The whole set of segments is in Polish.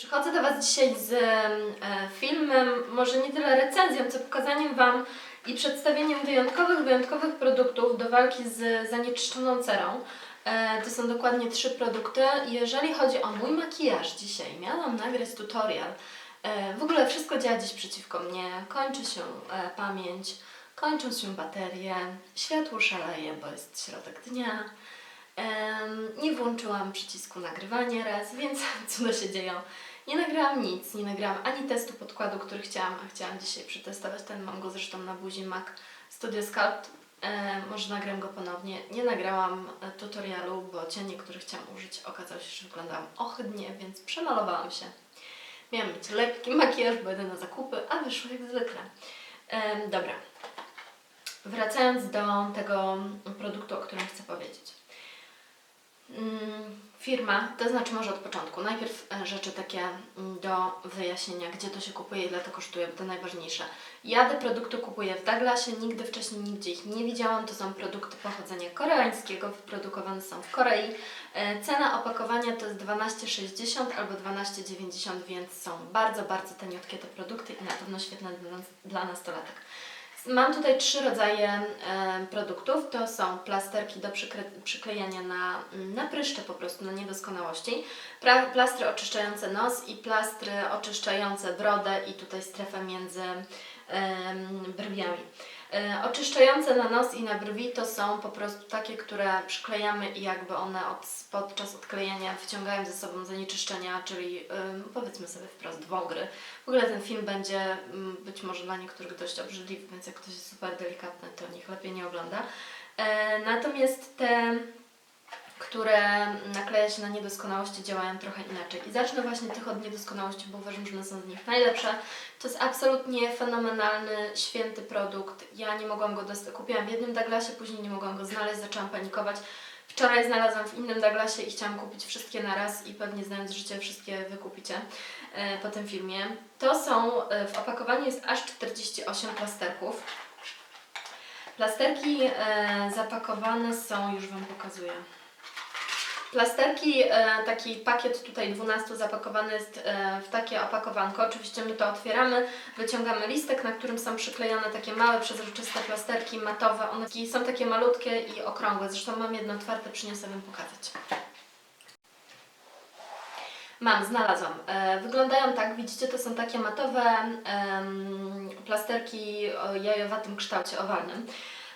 Przychodzę do Was dzisiaj z e, filmem, może nie tyle recenzją, co pokazaniem Wam i przedstawieniem wyjątkowych, wyjątkowych produktów do walki z zanieczyszczoną cerą. E, to są dokładnie trzy produkty. Jeżeli chodzi o mój makijaż dzisiaj, miałam nagrać tutorial. E, w ogóle wszystko działa dziś przeciwko mnie. Kończy się pamięć, kończą się baterie, światło szaleje, bo jest środek dnia. Nie włączyłam przycisku nagrywania raz, więc cuda się dzieją. Nie nagrałam nic, nie nagrałam ani testu podkładu, który chciałam, a chciałam dzisiaj przetestować ten, mam go zresztą na buzi Mac Studio Sculpt. E, może nagram go ponownie. Nie nagrałam e, tutorialu, bo cienie, który chciałam użyć, okazało się, że wyglądałam ohydnie, więc przemalowałam się. Miałam mieć lekki makijaż, bo na zakupy, a wyszło jak zwykle. Em, dobra. Wracając do tego produktu, o którym chcę powiedzieć. Firma, to znaczy może od początku. Najpierw e, rzeczy takie mm, do wyjaśnienia, gdzie to się kupuje, ile to kosztuje, bo to najważniejsze. Ja te produkty kupuję w Douglasie, nigdy wcześniej nigdzie ich nie widziałam. To są produkty pochodzenia koreańskiego, wyprodukowane są w Korei. E, Cena opakowania to jest 12,60 albo 12,90, więc są bardzo, bardzo taniutkie te produkty i na pewno świetne dla, dla nastolatek. Mam tutaj trzy rodzaje produktów. To są plasterki do przyklejania na, na pryszcze po prostu, na niedoskonałości. Pra, plastry oczyszczające nos i plastry oczyszczające brodę i tutaj strefę między brwiami. E, oczyszczające na nos i na brwi to są po prostu takie, które przyklejamy i jakby one od, podczas odklejania wciągają ze sobą zanieczyszczenia, czyli powiedzmy sobie wprost wągry. W ogóle ten film będzie być może dla niektórych dość obrzydliwy, więc jak ktoś jest super delikatny, to niech lepiej nie ogląda. E, natomiast te, które nakleja się na niedoskonałości, działają trochę inaczej. I zacznę właśnie tych od niedoskonałości, bo uważam, że one są z nich najlepsze. To jest absolutnie fenomenalny, święty produkt. Ja nie mogłam go dostać. Kupiłam w jednym Douglasie, później nie mogłam go znaleźć, zaczęłam panikować. Wczoraj znalazłam w innym Douglasie i chciałam kupić wszystkie na raz i pewnie znając życie wszystkie wykupicie e, po tym filmie. To są, e, w opakowaniu jest aż 48 plasterków. Plasterki e, zapakowane są, już Wam pokazuję. Plasterki, e, taki pakiet tutaj 12 zapakowany jest e, w takie opakowanko. Oczywiście my to otwieramy, wyciągamy listek, na którym są przyklejone takie małe, przezroczyste plasterki matowe. One są takie malutkie i okrągłe. Zresztą mam jedno otwarte, przyniosę Wam pokazać. Mam, znalazłam. E, wyglądają tak, widzicie, to są takie matowe plasterki o jajowatym kształcie owalnym.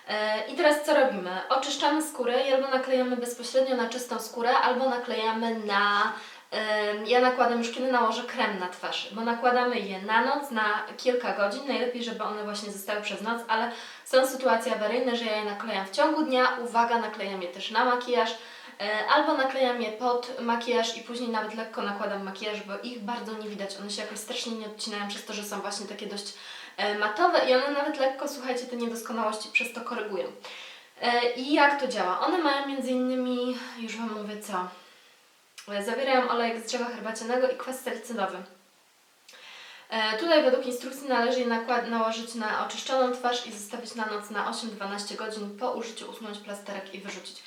E, I teraz co robimy? Oczyszczamy skórę i albo naklejamy bezpośrednio na czystą skórę, albo naklejamy na. Ja nakładam już kiedy nałożę krem na twarz, bo nakładamy je na noc, na kilka godzin. Najlepiej, żeby one właśnie zostały przez noc, ale są sytuacje awaryjne, że ja je naklejam w ciągu dnia. Uwaga, naklejam je też na makijaż. E, Albo naklejam je pod makijaż i później nawet lekko nakładam makijaż, bo ich bardzo nie widać. One się jakoś strasznie nie odcinają przez to, że są właśnie takie dość matowe i one nawet lekko, słuchajcie, te niedoskonałości przez to korygują. E, I jak to działa? One mają między innymi, już Wam mówię co, E, zawierają olejek z drzewa herbacianego i kwas salicynowy. E, Tutaj według instrukcji należy je nałożyć na oczyszczoną twarz i zostawić na noc na 8-12 godzin. Po użyciu usunąć plasterek i wyrzucić.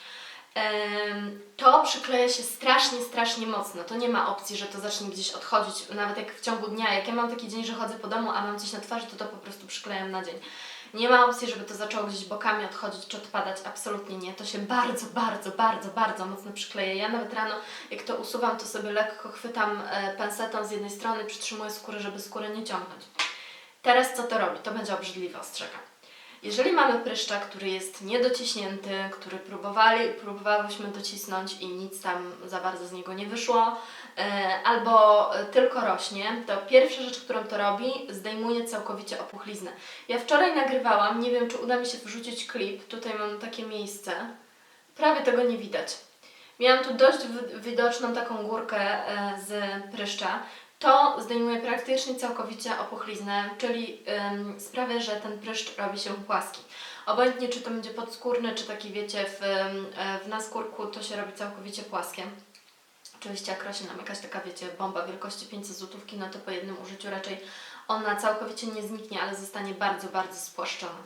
To przykleja się strasznie, strasznie mocno. To nie ma opcji, że to zacznie gdzieś odchodzić, nawet jak w ciągu dnia. Jak ja mam taki dzień, że chodzę po domu, a mam coś na twarzy, to to po prostu przyklejam na dzień. Nie ma opcji, żeby to zaczęło gdzieś bokami odchodzić czy odpadać. Absolutnie nie. To się bardzo, bardzo, bardzo, bardzo mocno przykleja. Ja nawet rano, jak to usuwam, to sobie lekko chwytam e, pensetą z jednej strony, przytrzymuję skórę, żeby skórę nie ciągnąć. Teraz co to robi? To będzie obrzydliwe, ostrzegam. Jeżeli mamy pryszcza, który jest niedociśnięty, który próbowali, próbowałyśmy docisnąć i nic tam za bardzo z niego nie wyszło, e, albo tylko rośnie, to pierwsza rzecz, którą to robi, zdejmuje całkowicie opuchliznę. Ja wczoraj nagrywałam, nie wiem czy uda mi się wrzucić klip, tutaj mam takie miejsce, prawie tego nie widać. Miałam tu dość wi- widoczną taką górkę e, z pryszcza. To zdejmuje praktycznie całkowicie opuchliznę, czyli ym, sprawia, że ten pryszcz robi się płaski. Obojętnie czy to będzie podskórny, czy taki wiecie w, w naskórku, to się robi całkowicie płaskie. Oczywiście jak rośnie nam jakaś taka, wiecie, bomba wielkości 500 złotówki, no to po jednym użyciu raczej ona całkowicie nie zniknie, ale zostanie bardzo, bardzo spłaszczona.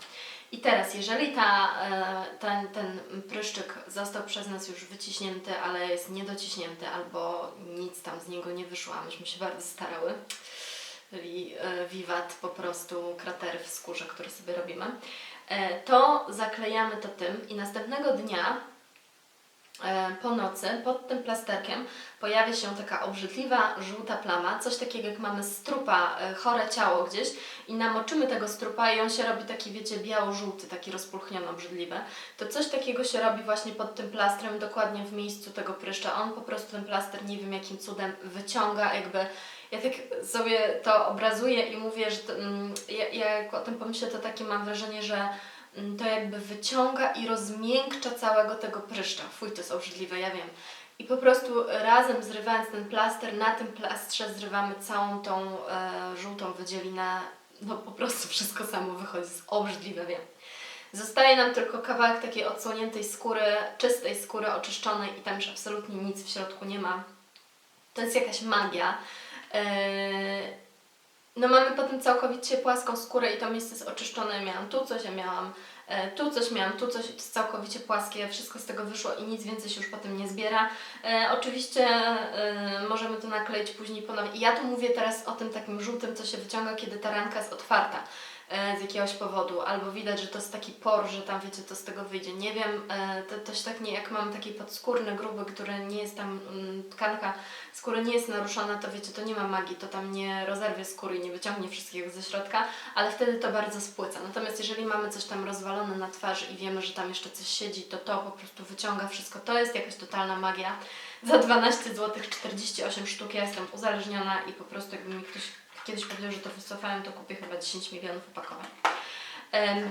I teraz, jeżeli ta, e, ten, ten pryszczyk został przez nas już wyciśnięty, ale jest niedociśnięty, albo nic tam z niego nie wyszło, a myśmy się bardzo starały, czyli e, wiwat po prostu kratery w skórze, które sobie robimy, e, to zaklejamy to tym i następnego dnia po nocy pod tym plasterkiem pojawia się taka obrzydliwa, żółta plama, coś takiego jak mamy strupa, e, chore ciało gdzieś i namoczymy tego strupa i on się robi taki, wiecie, biało-żółty, taki rozpulchniony, obrzydliwy. To coś takiego się robi właśnie pod tym plastrem, dokładnie w miejscu tego pryszcza. On po prostu ten plaster, nie wiem jakim cudem, wyciąga jakby ja tak sobie to obrazuję i mówię, że to, mm, ja, ja jak o tym pomyślę, to takie mam wrażenie, że to jakby wyciąga i rozmiękcza całego tego pryszcza. Fuj, to jest obrzydliwe, ja wiem. I po prostu razem zrywając ten plaster, na tym plastrze zrywamy całą tą e, żółtą wydzielinę. No po prostu wszystko samo wychodzi, jest obrzydliwe, wiem. Zostaje nam tylko kawałek takiej odsłoniętej skóry, czystej skóry, oczyszczonej i tam już absolutnie nic w środku nie ma. To jest jakaś magia. Eee, No mamy potem całkowicie płaską skórę i to miejsce jest oczyszczone. Miałam tu coś, ja miałam e, tu coś, miałam tu coś, całkowicie płaskie, wszystko z tego wyszło i nic więcej się już potem nie zbiera. E, oczywiście e, możemy to nakleić później ponownie. I ja tu mówię teraz o tym takim żółtym, co się wyciąga, kiedy ta ranka jest otwarta z jakiegoś powodu, albo widać, że to jest taki por, że tam wiecie, to z tego wyjdzie. Nie wiem, e, to, to się tak nie, jak mam taki podskórny, gruby, który nie jest tam, mm, tkanka skóry nie jest naruszona, to wiecie, to nie ma magii, to tam nie rozerwie skóry i nie wyciągnie wszystkiego ze środka, ale wtedy to bardzo spłyca. Natomiast jeżeli mamy coś tam rozwalone na twarzy i wiemy, że tam jeszcze coś siedzi, to to po prostu wyciąga wszystko. To jest jakaś totalna magia. Za 12 zł 48 sztuk ja jestem uzależniona i po prostu jakby mi ktoś kiedyś powiedział, że to wycofałem, to kupię chyba 10 milionów opakowań.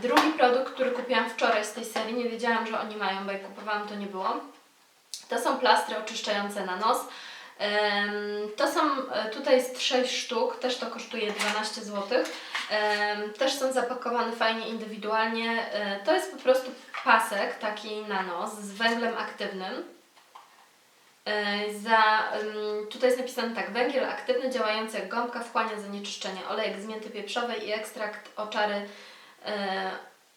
Drugi produkt, który kupiłam wczoraj z tej serii, nie wiedziałam, że oni mają, bo jak kupowałam to nie było. To są plastry oczyszczające na nos. To są, e, tutaj jest 6 sztuk, też to kosztuje 12 zł. Też są zapakowane fajnie indywidualnie. E, To jest po prostu pasek taki na nos z węglem aktywnym. E, Za, ym, tutaj jest napisane tak, węgiel aktywny działający jak gąbka wchłania zanieczyszczenia, olejek z mięty pieprzowej i ekstrakt oczary,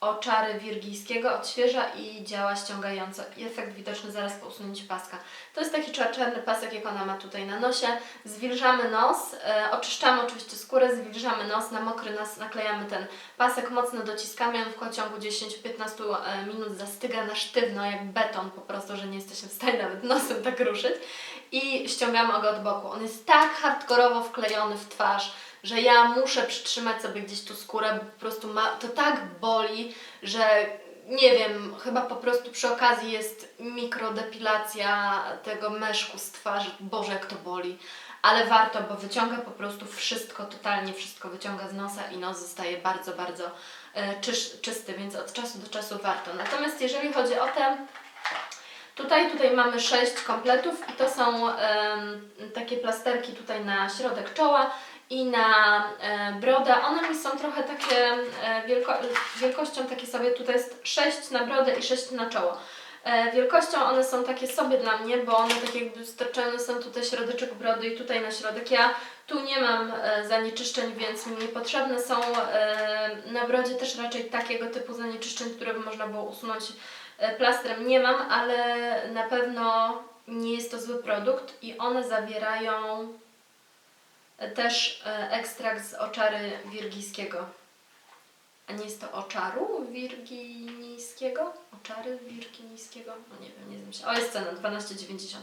e, oczary wirgijskiego odświeża i działa ściągająco. Efekt widoczny zaraz po usunięciu paska. To jest taki czar- czarny pasek, jak ona ma tutaj na nosie. Zwilżamy nos, e, oczyszczamy oczywiście skórę, zwilżamy nos, na mokry nos naklejamy ten pasek, mocno dociskamy, on w ciągu 10-15 e, minut zastyga na sztywno, jak beton po prostu, że nie jesteśmy w stanie nawet nosem tak ruszyć i ściągamy go od boku. On jest tak hardkorowo wklejony w twarz, że ja muszę przytrzymać sobie gdzieś tu skórę, bo po prostu ma, to tak boli, że nie wiem, chyba po prostu przy okazji jest mikrodepilacja tego meszku z twarzy. Boże, jak to boli. Ale warto, bo wyciąga po prostu wszystko, totalnie wszystko wyciąga z nosa i nos zostaje bardzo, bardzo e, czysz, czysty, więc od czasu do czasu warto. Natomiast jeżeli chodzi o te Tutaj, tutaj mamy sześć kompletów i to są takie plasterki tutaj na środek czoła i na e, brodę. One mi są trochę takie e, wielko, wielkością takie sobie, tutaj jest sześć na brodę i sześć na czoło. E, wielkością one są takie sobie dla mnie, bo one tak jakby stoczone są tutaj środeczek brody i tutaj na środek. Ja tu nie mam zanieczyszczeń, więc mi niepotrzebne są na brodzie też raczej takiego typu zanieczyszczeń, które by można było usunąć plastrem nie mam, ale na pewno nie jest to zły produkt i one zawierają też e, ekstrakt z oczary wirgijskiego. A nie jest to oczaru wirginijskiego? Oczary wirginijskiego? No nie wiem, nie znam się. O, jest cena 12,90.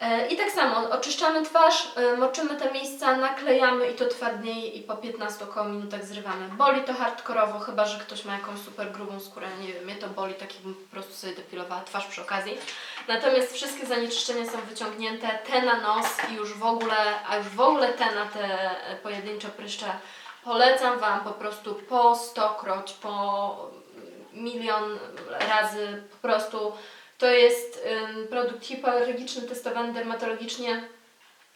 E, I tak samo, oczyszczamy twarz, e, moczymy te miejsca, naklejamy i to twardnieje i po 15 około minutach zrywamy. Boli to hardkorowo, chyba że ktoś ma jakąś super grubą skórę, nie wiem, mnie to boli, tak jakbym po prostu sobie depilowała twarz przy okazji. Natomiast wszystkie zanieczyszczenia są wyciągnięte, te na nos i już w ogóle, a już w ogóle te na te e, pojedyncze pryszcze polecam Wam po prostu po stokroć, po milion razy po prostu to jest produkt hipoalergiczny, testowany dermatologicznie.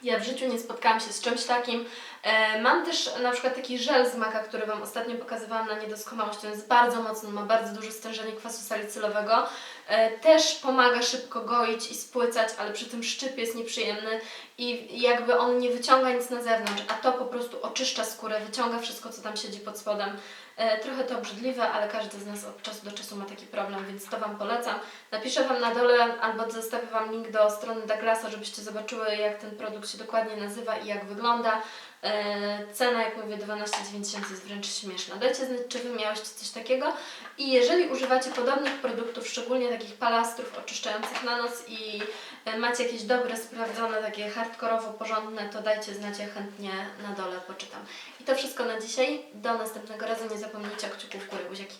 Ja w życiu nie spotkałam się z czymś takim. E, mam też na przykład taki żel z maka, który Wam ostatnio pokazywałam na niedoskonałość. On jest bardzo mocny, ma bardzo duże stężenie kwasu salicylowego. E, też pomaga szybko goić i spłycać, ale przy tym szczyp jest nieprzyjemny i jakby on nie wyciąga nic na zewnątrz, a to po prostu oczyszcza skórę, wyciąga wszystko, co tam siedzi pod spodem. E, Trochę to obrzydliwe, ale każdy z nas od czasu do czasu ma taki problem, więc to Wam polecam. Napiszę Wam na dole albo zostawię Wam link do strony Douglasa, żebyście zobaczyły jak ten produkt się dokładnie nazywa i jak wygląda. E, Cena, jak mówię, 12,90 jest wręcz śmieszna. Dajcie znać, czy Wy miałyście coś takiego. I jeżeli używacie podobnych produktów, szczególnie takich palastrów oczyszczających na noc i e, macie jakieś dobre, sprawdzone, takie hardkorowo porządne, to dajcie znać, ja chętnie na dole poczytam. I to wszystko na dzisiaj. Do następnego razu. Nie zapomnijcie o kciuku w górę, buziaki.